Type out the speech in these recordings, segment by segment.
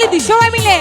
তালি দি সবাই মিলে।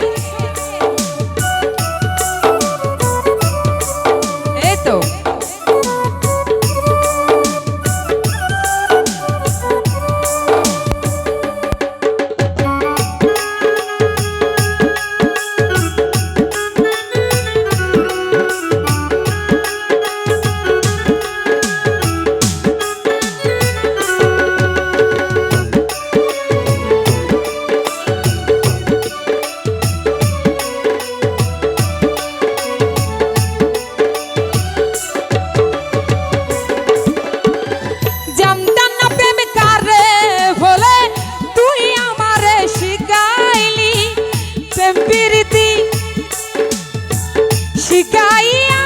শিখাইয়া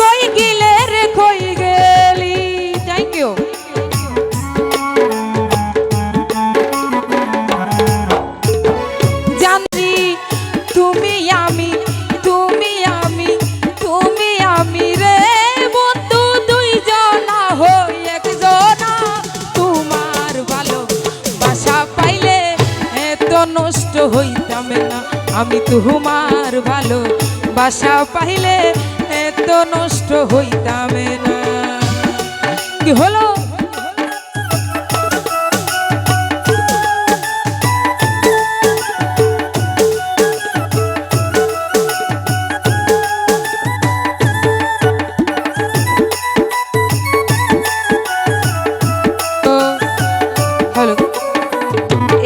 কই গিলে রে কই গেলি। থ্যাংক ইউ জানি তুমি আমি তুমি আমি তুমি আমি রে বন্ধু দুইজনা হই একজনা। তোমার ভালো বাসা পাইলে এত নষ্ট হইতাম না। আমি তোমার ভালো বাসা পাইলে এত নষ্ট হইতাম না। কি হলো?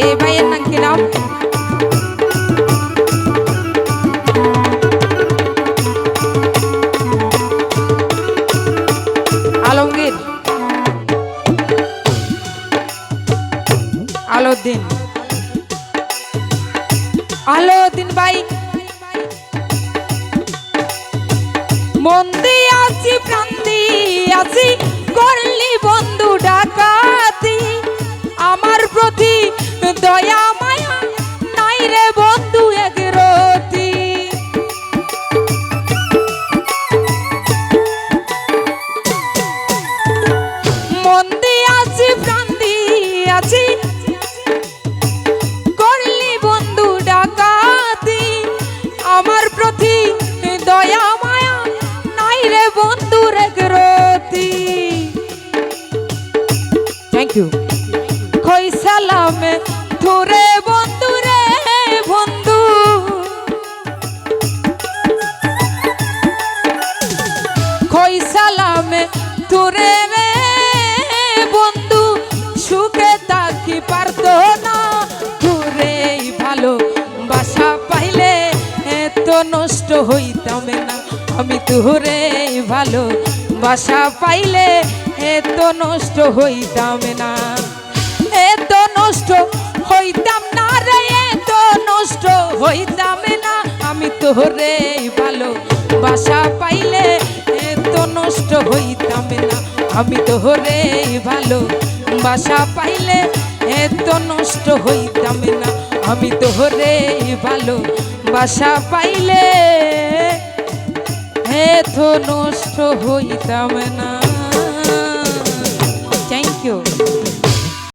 এই ভাইয়ের নাম কি নাম? আলোদ্দিন আলোদ্দিন ভাই। মন দিয়ে আছি দিয়ে আছি, করলি বন্ধু ডাকাতি। আমার প্রতি দয়া, মায়া নাই রে বন্ধু একরতি মন দিয়ে আছি, প্রাণ ইউ কই সালামে তোরে বন্ধু রে বন্ধু। কই সালামে তোরে রে বন্ধু। সুখে থাকি পারতো না তোরে ভালো। বাসা পাইলে এত নষ্ট হইতাম না, আমি তোরে ভালো। বাসা পাইলে এত নষ্ট হইতাম না। এত নষ্ট হইতাম না রে, এত নষ্ট হইতাম না। আমি তোরে ভালো বাসা পাইলে এত নষ্ট হইতাম না। আমি তোরে ভালো বাসা পাইলে এত নষ্ট হইতাম না। আমি তোরে ভালো বাসা পাইলে এত নষ্ট হইতাম না।